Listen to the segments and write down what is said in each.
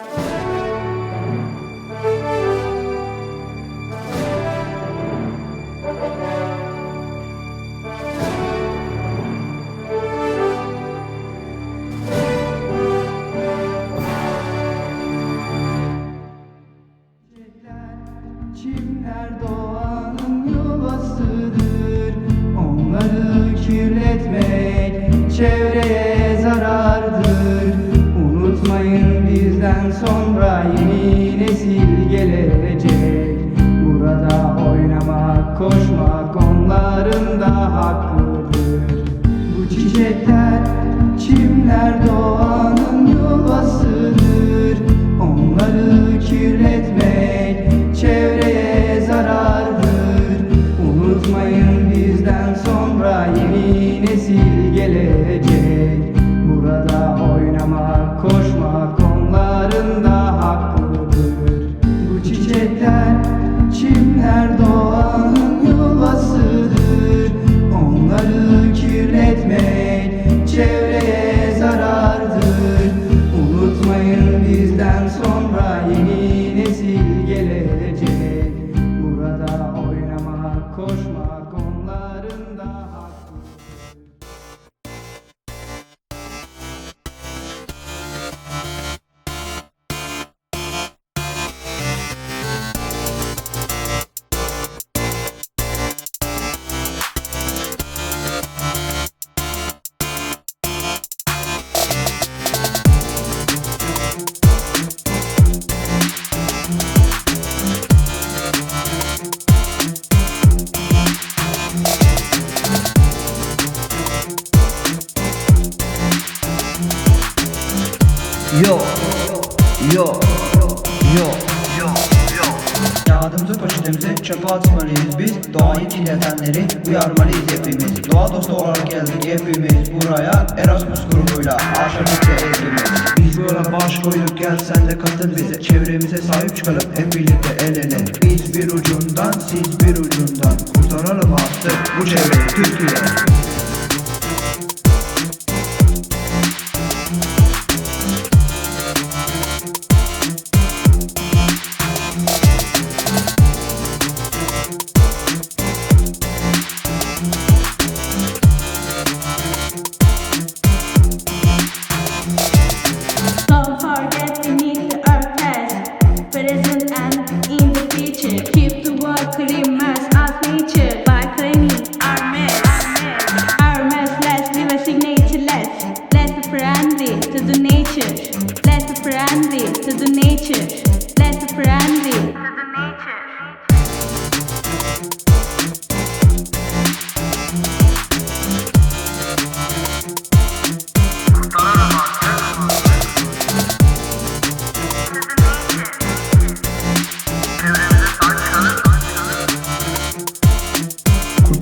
Çimler koşmak onların da hakkıdır Bu çiçekler, çimler doğanın yuvasıdır. Onları kirletmek çevreye zarardır. Unutmayın bizden sonra yeni nesil gelecek. Burada oynamak, koşmak onların da hakkıdır Bu çiçekler, çimler doğanın Yo. Yo. Yo. Kağıdımızı poşetimizi çöpe atmalıyız biz. Doğayı kirletenleri uyarmalıyız hepimiz. Doğa dostu olarak geldik hepimiz buraya. Erasmus grubuyla aşırılıkta hepimiz Biz böyle baş koyduk gel sen de katıl bize. Çevremize sahip çıkalım hep birlikte el ele. Biz bir ucundan siz bir ucundan. Kurtaralım artık bu çevreyi Türkiye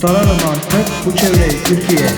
Kurtaralım artık bu çevreyi Türkiye